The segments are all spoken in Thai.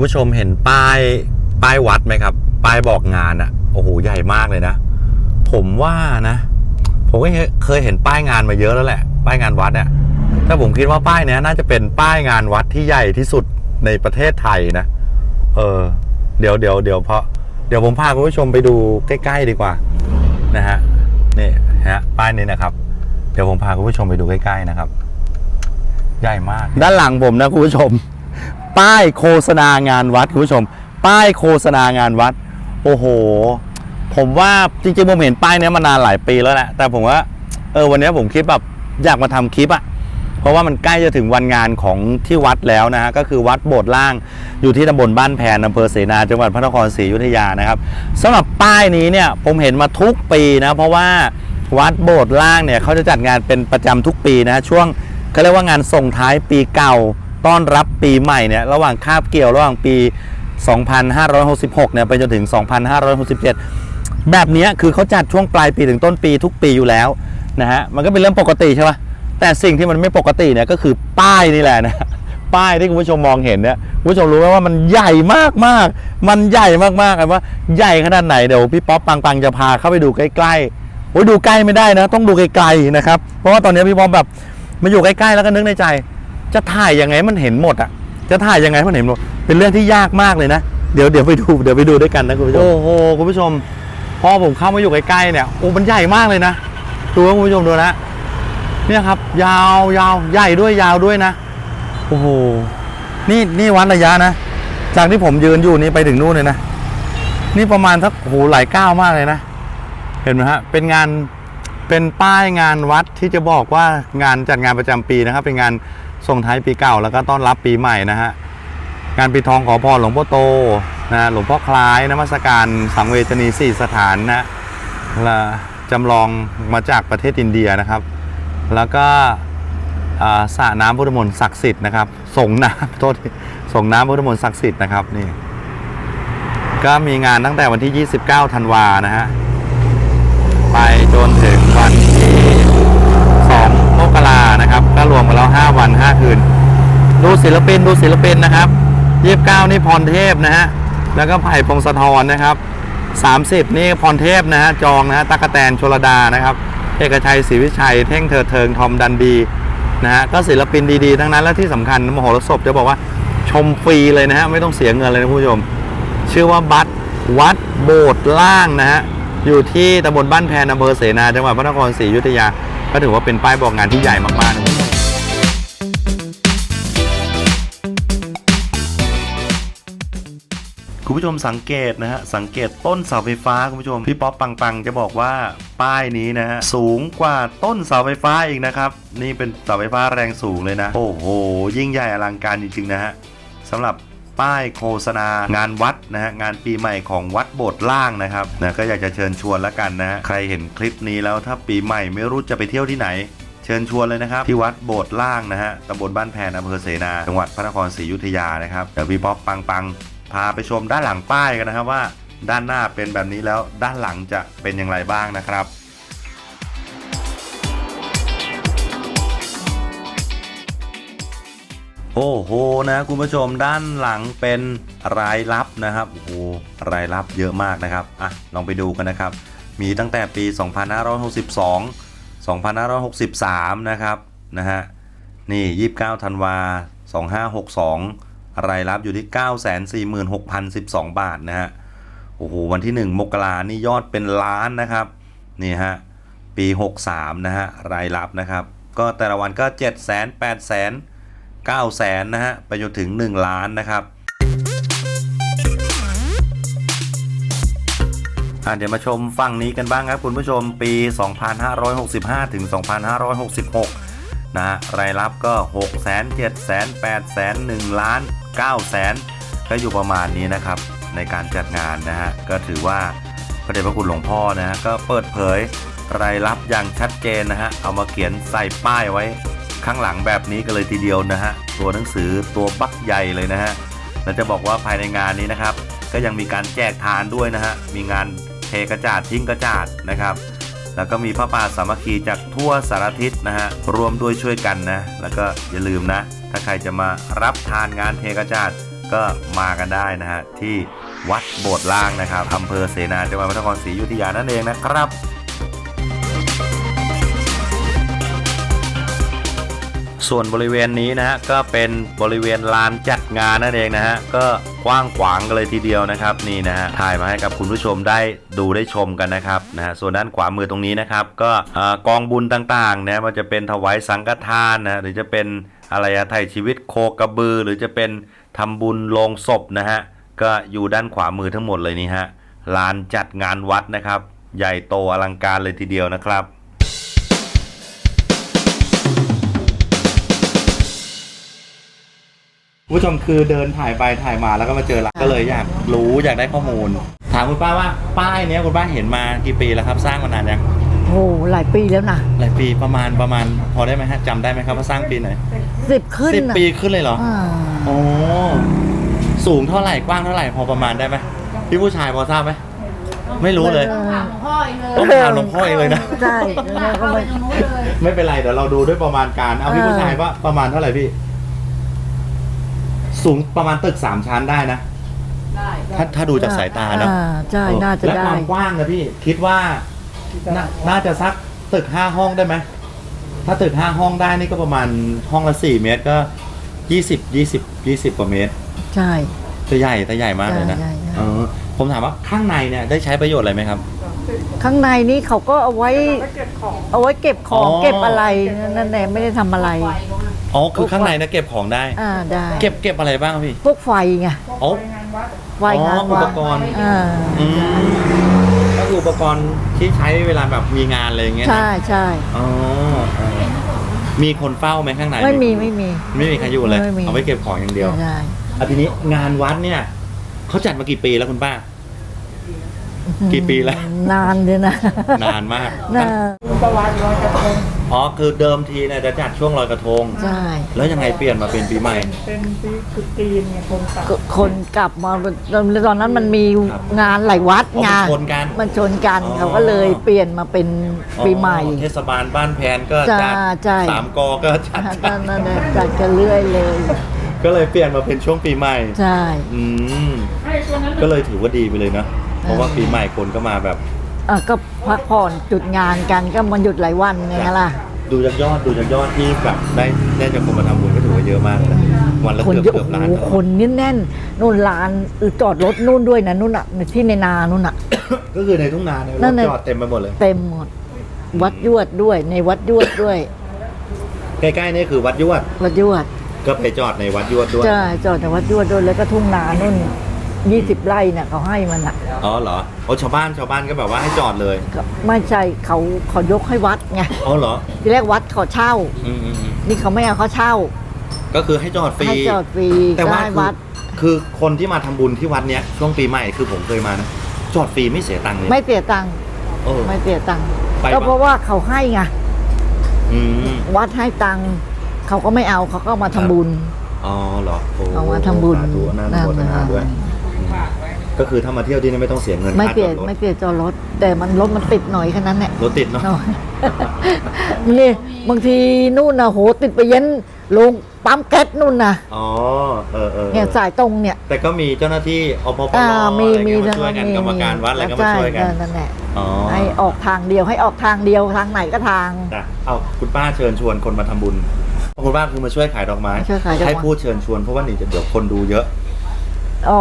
คุณผู้ชมเห็นป้ายป้ายวัดไหมครับ ป้ายบอกงานอะโอ้โหใหญ่มากเลยนะ ผมว่านะ ผมก็เคยเห็นป้ายงานมาเยอะแล้วแหละ ป้ายงานวัดเนี่ยแต่ผมคิดว่าป้ายเนี้ยน่าจะเป็นป้ายงานวัดที่ใหญ่ที่สุดในประเทศไทยนะ เออ เดี๋ยวเดี๋ยวเดี๋ยวเพราะเดี๋ยวผมพาคุณผู้ชมไปดูใกล้ ๆ ดีกว่า นะฮะนี่ฮะป้ายนี้นะครับ เดี๋ยวผมพาคุณผู้ชมไปดูใกล้ๆนะครับ ใหญ่มาก ด้านหลังผมนะคุณผู้ชม ป้ายโฆษณางานวัดคุณผู้ชม ป้ายโฆษณางานวัด โอ้โห ผมว่าจริงๆผมเห็นป้ายนี้มานานหลายปีแล้วแหละแต่ผมว่าเออวันนี้ผมคิดแบบอยากมาทำคลิปอะเพราะว่ามันใกล้จะถึงวันงานของที่วัดแล้วนะฮะก็คือวัดโบสถ์ล่างอยู่ที่ตำบลบ้านแพนอำเภอเสนาจังหวัดพระนครศรีอยุธยานะครับสำหรับป้ายนี้เนี่ยผมเห็นมาทุกปีนะเพราะว่าวัดโบสถ์ล่างเนี่ยเขาจะจัดงานเป็นประจำทุกปีนะช่วงเขาเรียกว่างานส่งท้ายปีเก่า ต้อนรับปีใหม่เนี่ยระหว่างคาบเกี่ยวระหว่างปี 2566 เนี่ยไปจนถึง 2567 แบบนี้คือเขาจัดช่วงปลายปีถึงต้นปีทุกปีอยู่แล้วนะฮะมันก็เป็นเรื่องปกติใช่ปะแต่สิ่งที่มันไม่ปกติเนี่ยก็คือป้ายนี่แหละนะป้ายที่คุณผู้ชมมองเห็นเนี่ยคุณผู้ชมรู้ไหมว่ามันใหญ่มากมากๆมันใหญ่มากๆเลยว่าใหญ่ขนาดไหนเดี๋ยวพี่ป๊อปปังปังจะพาเข้าไปดูใกล้ๆโอ้ยดูใกล้ไม่ได้นะ ต้องดูไกลๆนะครับ เพราะว่าตอนนี้พี่ป๊อปแบบมาอยู่ใกล้ๆแล้วก็นึกในใจ จะถ่ายยังไงมันเห็นหมดอะ จะถ่ายยังไงมันเห็นหมด เป็นเรื่องที่ยากมากเลยนะ เดี๋ยวเดี๋ยวไปดูเดี๋ยวไปดูด้วยกันนะคุณผู้ชม โอ้โหคุณผู้ชม พอผมเข้ามาอยู่ใกล้ๆเนี่ย โอ้มันใหญ่มากเลยนะ ดูคุณผู้ชมดูนะเนี่ยครับ ยาวยาวใหญ่ด้วยยาวด้วยนะ โอ้โห นี่นี่วัดระยะนะ จากที่ผมยืนอยู่นี่ไปถึงนู่นเลยนะ นี่ประมาณสักโอ้โหหลายก้าวมากเลยนะ เห็นไหมฮะ เป็นงาน เป็นป้ายงานวัดที่จะบอกว่างานจัดงานประจำปีนะครับ เป็นงาน ส่งท้ายปีเก่าแล้วก็ต้อนรับปีใหม่นะฮะงานปีทองขอพรหลวงพ่อโตนะหลวงพ่อคล้ายนมัสการสังเวชนีสี่สถานนะและจำลองมาจากประเทศอินเดียนะครับ แล้วก็อาสระน้ำพุทธมนต์ศักดิ์สิทธิ์นะครับส่งน้ำโทษส่งน้ำพุทธมนต์ศักดิ์สิทธิ์นะครับนี่ก็มีงานตั้งแต่วันที่ 29 ธันวานะฮะ ไปจนถึงวันท มกรานะครับก็รวมกันแล้ว 5 วัน 5 คืน ดูศิลปินดูศิลปินนะครับ29นี่พรเทพนะฮะแล้วก็ไผ่พงศธรนะครับ30นี่พรเทพนะฮะจองนะฮะตักะแตนชลดานะครับเอกชัยศรีวิชัยเท่งเถิดเทิงทอมดันดีนะฮะก็ศิลปินดีๆ ทั้งนั้นและที่สำคัญมโหรสพจะบอกว่าชมฟรีเลยนะฮะไม่ต้องเสียเงินเลยนะผู้ชม ชื่อว่าบัตรวัดโบสถ์ล่างนะฮะอยู่ที่ตำบลบ้านแพนอำเภอเสนาจังหวัดพระนครศรีอยุธยา ก็ถือว่าเป็นป้ายบอกงานที่ใหญ่มากๆนะคุณผู้ชมคุณผู้ชมสังเกตนะฮะสังเกตต้นเสาไฟฟ้าคุณผู้ชมพี่ป๊อปปังปังจะบอกว่าป้ายนี้นะฮะสูงกว่าต้นเสาไฟฟ้าอีกนะครับ นี่เป็นเสาไฟฟ้าแรงสูงเลยนะ โอ้โห ยิ่งใหญ่อลังการจริงๆนะฮะสำหรับ ป้ายโฆษณางานวัดนะฮะงานปีใหม่ของวัดโบสถ์ล่างนะครับนะก็อยากจะเชิญชวนแล้วกันนะใครเห็นคลิปนี้แล้วถ้าปีใหม่ไม่รู้จะไปเที่ยวที่ไหนเชิญชวนเลยนะครับ ที่วัดโบสถ์ล่างนะฮะตำบลบ้านแพนอำเภอเสนาจังหวัดพระนครศรีอยุธยานะครับเดี๋ยวพี่ป๊อปปังปังพาไปชมด้านหลังป้ายกันนะครับว่า ด้านหน้าเป็นแบบนี้แล้วด้านหลังจะเป็นอย่างไรบ้างนะครับ โอ้โหนะคุณผู้ชมด้านหลังเป็นรายลับนะครับโอ้โหรายลับเยอะมากนะครับอะลองไปดูกันนะครับ มีตั้งแต่ปี 2562 2563 นะครับนะฮะนี่ 29ธันวา2562 รายรับอยู่ที่ 946,012 บาทนะฮะโอ้โหวันที่ 1 มกรานี่ยอดเป็นล้านนะครับนี่ฮะปี 63 นะฮะรายรับนะครับ ก็แต่ละวันก็7 0 0 0 0 0 9แสนนะฮะไปจนถึง 1 ล้านนะครับอะเดี๋ยวมาชมฝั่งนี้กันบ้างครับคุณผู้ชมปี 2565 ถึง 2566 นะฮะรายรับก็ 6 0 0 0 0 7 0 0 0 0 8 0 0 0 1ล้าน9 0 0 0 0ก็อยู่ประมาณนี้นะครับ ในการจัดงานนะฮะ ก็ถือว่าพระเดชพระคุณหลวงพ่อนะฮะ ก็เปิดเผยรายรับอย่างชัดเจนนะฮะ เอามาเขียนใส่ป้ายไว้ ข้างหลังแบบนี้กันเลยทีเดียวนะฮะตัวหนังสือตัวบักใหญ่เลยนะฮะแล้วจะบอกว่าภายในงานนี้นะครับ ก็ยังมีการแจกทานด้วยนะฮะมีงานเทกระจาดทิ้งกระจาดนะครับ แล้วก็มีพระป่าสามัคคีจากทั่วสารทิศนะฮะร่วมด้วยช่วยกันนะ แล้วก็อย่าลืมนะ ถ้าใครจะมารับทานงานเทกระจาดก็มากันได้นะฮะที่วัดโบสถ์ล่างนะครับอำเภอเสนาจังหวัดพระนครศรีอยุธยานั่นเองนะครับ ส่วนบริเวณนี้นะฮะก็เป็นบริเวณลานจัดงานนั่นเองนะฮะก็กว้างขวางกันเลยทีเดียวนะครับนี่นะฮะถ่ายมาให้กับคุณผู้ชมได้ดูได้ชมกันนะครับนะฮะส่วนด้านขวามือตรงนี้นะครับ ก็กองบุญต่างๆนะมันจะเป็นถวายสังฆทานนะหรือจะเป็นอะไรอะไถ่ชีวิตโคกระบือ หรือจะเป็นทำบุญโลงศพนะฮะก็อยู่ด้านขวามือทั้งหมดเลยนี่ฮะลานจัดงานวัดนะครับ ใหญ่โตอลังการเลยทีเดียวนะครับ คุณผู้ชมคือเดินถ่ายไปถ่ายมาแล้วก็มาเจอร้านก็เลยอยากรู้อยากได้ข้อมูล ถามคุณป้าว่าป้ายเนี้ยคุณป้าเห็นมากี่ปีแล้วครับ สร้างมานานยังโอ้โหหลายปีแล้วนะหลายปีประมาณประมาณ พอได้ไหมฮะจำได้ไหมครับว่าสร้างปีไหนสิบขึ้นสิบน่ะปีขึ้นเลยเหรออ่าโอ้สูงเท่าไหร่กว้างเท่าไหร่พอประมาณได้ไหมพี่ผู้ชายพอทราบไหมไม่รู้เลยออพ่อเองเลยต้องถามหลวงพ่อเองเลยนะใช่แล้วก็เข้าไปไม่ตรงนู้นเลยไม่เป็นไรเดี๋ยวเราดูด้วยประมาณการเอาพี่เออผู้ชายว่าประมาณเท่าไหร่พี่ สูงประมาณตึกสามชั้นได้นะ ได้ถ้าถ้าดูจากสายตาเนอะอ่ใช่น่าจะและได้ ความกว้างนะพี่คิดว่านาน่าจะสักตึกห้าห้องได้ไหมถ้าตึกห้าห้องได้นี่ก็ประมาณห้องละสี่เมตรก็ยี่สิบยี่สิบยี่สิบกว่าเมตร ใช่แต่ใหญ่แต่ใหญ่มากเลยนะใช่ใช่เออผมถามว่าข้างในเนี่ยได้ใช้ประโยชน์อะไรไหมครับ ข้างในนี้เขาก็เอาไว้เอาไว้เก็บของอ๋อ เก็บอะไรนั่นแหละไม่ได้ทำอะไร อ๋อคือข้างในนะเก็บของได้ อ่าได้เก็บเก็บอะไรบ้างครับพี่พวกไฟไงอ๋อ ไฟงานอ๋ออุวัปดกรณ์ อ่าอืมก็คืออุปกรณ์ที่ใช้เวลาแบบมีงานอะไรอย่างเงี้ยนะใช่ใช่อ๋อเออมีคนเฝ้าไหมข้างในไม่มีไม่มี ไม่มีใครอยู่เลย ไม่มี เอาไว้เก็บของอย่างเดียว ใช่อะทีนี้งานวัดเนี่ยเขาจัดมากี่ปีแล้วคุณป้า กี่ปีแล้ว นานเลยนะนานมาก นานอ๋ อคือเดิมทีเนี่ยจะจัดช่วงลอยกระทง ใช่แล้วยังไงเปลี่ยนมาเป็นปีใหม่ เป็นปีคือจีนไงคนต่างก็คนกลับมาตอนนั้นมันมีครับงานหลายวัดอ๋อมันงานชนกันมันชนกันอ๋อ เขาก็เลยเปลี่ยนมาเป็นปีใหม่ อ๋อเทศบาลบ้านแพนก็ใช่จัดใช่ สามกอก็จัดนั่นนั่นแหละจัดกันเรื่อยเลยก็เลยเปลี่ยนมาเป็นช่วงปีใหม่ ใช่ อืม ก็เลยถือว่าดีไปเลยนะเพราะว่าปีใหม่คนก็มาแบบ อะก็พักผ่อนจุดงานกันก็มันหยุดหลายวันไงล่ะ ดูจากยอดดูจากยอดที่แบบได้ได้จากคนมาทำบุญก็ถือว่าเยอะมากเลยนะวันละคนเกือบเยอะเกือบโอ้ล้านโหคนนี่แน่นนู่นลานเออจอดรถนู่นด้วยนะนู่นอะที่ในนานู่นอะ ก็คือในทุ่งนาเนี่ยรนั่ถนน่ะจอดเต็มไปหมดเลย เต็มหมด วัดยวดด้วยในวัดยวดด้วย ใกล้ๆนี่คือวัดยวด วัดยวดก็ไปจอดในวัดยวดด้วย ใช่จอดในวัดยวดด้วยแล้วก็ทุ่งนานู่น ยี่สิบไร่เนี่ยเขาให้มันอะอ๋อเหรอโอ้ชาวบ้านชาวบ้านก็แบบว่าให้จอดเลยก็ไม่ใช่เขาเขายกให้วัดไงอ๋อเหรอทีแรกวัดเขาเช่า อืมอืมอืมนี่เขาไม่เอาเขาเช่า ก็คือให้จอดฟรี ให้จอดฟรีแต่ว่าได้คือวัด คือคนที่มาทำบุญที่วัดเนี้ยช่วงปีใหม่คือผมเคยมานะจอดฟรีไม่เสียตังค์เลยไม่เสียตังค์เออ ไม่เสียตังค์ไปก็ปะ เพราะว่าเขาให้ไงอืมวัดให้ตังค์เขาก็ไม่เอาเขาก็เอามาทำบุญ อ๋อเหรอโเอามาทำบุญสาธุน่าโมทนาด้วยอืม ก็คือถ้ามาเที่ยวที่นี่ไม่ต้องเสียเงินไม่ค่าเปลี่ยนจอดรถไม่เปลี่ยนจอดรถ แต่มันรถมันติดหน่อยแค่นั้นแหละรถติดเนาะ หน่อยนี่บางทีนู่นนะโหติดไปเย็นลงปั๊มแก๊สนู่นนะอ๋อเออเออเนี่ยสายตรงเนี่ยแต่ก็มีเจ้าหน้าที่อปปอ่าอะไรมีเงี้มียมาช่วยกันกรรมการวัดอะไรก็มาช่วยกัน ในั่นแหละอ๋อให้ออกทางเดียวให้ออกทางเดียวทางไหนก็ทางนะเอาคุณป้าเชิญชวนคนมาทำบุญคุณป้าคือมาช่วยขายดอกไม้ช่วยขายดอกไม้ ให้พูดเชิญชวนเพราะว่านี่จะเดี๋ยวคนดูเยอะ อ๋อ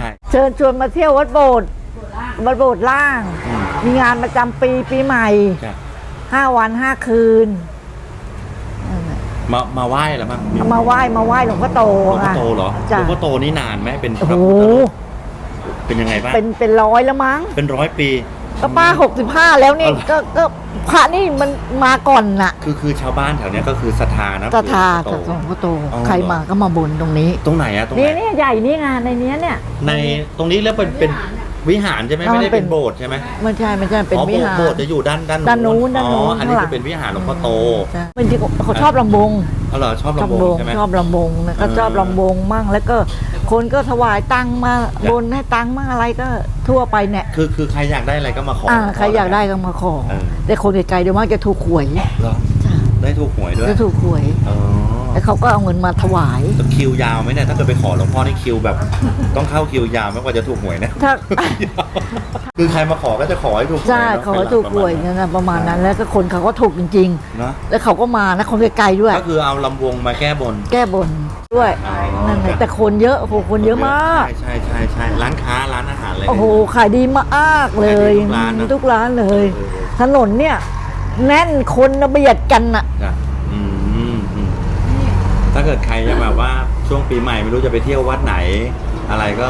ใช่ เชิญชวนมาเที่ยววัดโบสถ์วัดโบสถ์ล่าง อืมมีงานประจำปีปีใหม่จ้ะห้าวันห้าคืนนั่นแหละมามาไหว้แล้วมั้งเอามาไหว้มาไหว้หลวงพ่อโตหลวงพ่อค่ะ โตเหรอหลจ้ะ วงพ่อโตนี่นานไหมเป็นพโอ้ระโหพุทธรูปเป็นยังไงบ้างเป็นเป็นร้อยแล้วมั้ง เป็นร้อยปี ก็ป้าหกสิบห้าแล้วนี่เอาเหรอก็ก็พระนี่มันมาก่อนน่ะคือคือชาวบ้านแถวเนี้ยก็คือศรัทธานะศรัทธาหลกับวงหลพ่วองพ่อโตอ๋อ ใครมาก็มาบนตรงนี้ตรงไหนอะตรงไหนี่นนี่ใหญ่นี่ไงในเนี้ยเนี่ย ในตรงนี้เรียกเป็นเป็นวิหารใช่ไหมอ่าไม่ได้เป็เป็นนโบสถ์ใช่ไหมไม่ใช่ไม่ใช่เป็นอ๋อวิหาร โบสถ์จะอยู่ด้านด้านด้านนู้นด้านนู้นอ๋ออันนี้ข้างหลัจะงเป็นวิหารหลวงพ่อโต ใช่บางทีเขาชอบลำวง อ๋อเหรอชอบชอบลำวงลำวงใช่ไหม ชอบลำวงนะก็เออ ชอบลำวงมั่ง แล้วก็คนก็ถวายตังค์มาจ้ะบนให้ตังค์มั่งอะไรก็ทั่วไปเนี่ยคือคือใครอยากได้อะไรก็มาขออ่าขใครอยากได้ก็มาขอ เออ แต่คนไกลๆเดี๋ยวมากจะถูกหวยเหรอจ้ะได้ถูกหวยด้วยจะถูกหวย อ๋อ แล้วเขาก็เอาเงินมาถวายแต่คิวยาวไหมเนี่ยถ้าเกิดไปขอหลวงพ่อนี่คิวแบบ ต้องเข้าคิวยาวไม่กว่าจะถูกหวยนะถ้า คือใครมาขอก็จะขอให้ถูกหวยใช่เนอะเขาก็ถูกหวยนั่นนะประมาณนั้นแล้วก็คนเขาก็ถูกจริง เนาะๆ แล้วเขาก็มานะคนไกลๆด้วย ก็คือเอาลำวงมาแก้บน แก้บนด้วยนั่นแหละแต่คนเยอะโอ้โหคนเยอะมากใช่ใช่ใช่ร้านค้าร้านอาหารอะไร โอ้โหขายดีมากเลยขายดีทุกร้านนะ ทุกร้านเลยเออถนนเนี่ย แน่นคนนะเบียดกันน่ะจ้ะอืมอืม ถ้าเกิดใครจะแบบว่าช่วงปีใหม่ไม่รู้จะไปเที่ยววัดไหน อะไรก็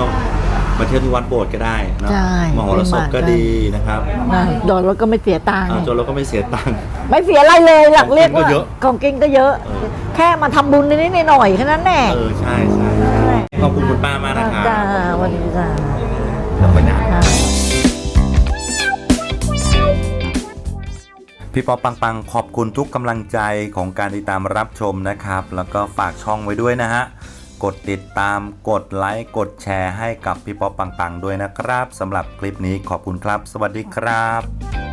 มาเที่ยวที่วัดโบสถ์ก็ได้เนอะใช่มหรสพก็ดีนะครับนะดอนรถก็ไม่เสียตังค์ อ่าจนเราก็ไม่เสียตังค์ ไม่เสียอะไรเลยหลักเรียกว่าของกินก็เยอะของกินก็เยอะ เออ แค่มาทำบุญนิดๆหน่อยๆแค่นั้นแน่เออใช่ใช่ใช่ขอบคุณคุณป้ามากนะครับ จ้าวันนี้จ้าขอบคุณนะ พี่ป๊อปปังปังขอบคุณทุกกำลังใจของการติดตามรับชมนะครับ แล้วก็ฝากช่องไว้ด้วยนะฮะ กดติดตาม กดไลค์ กดแชร์ให้กับพี่ป๊อปปังปังด้วยนะครับสำหรับคลิปนี้ขอบคุณครับ สวัสดีครับ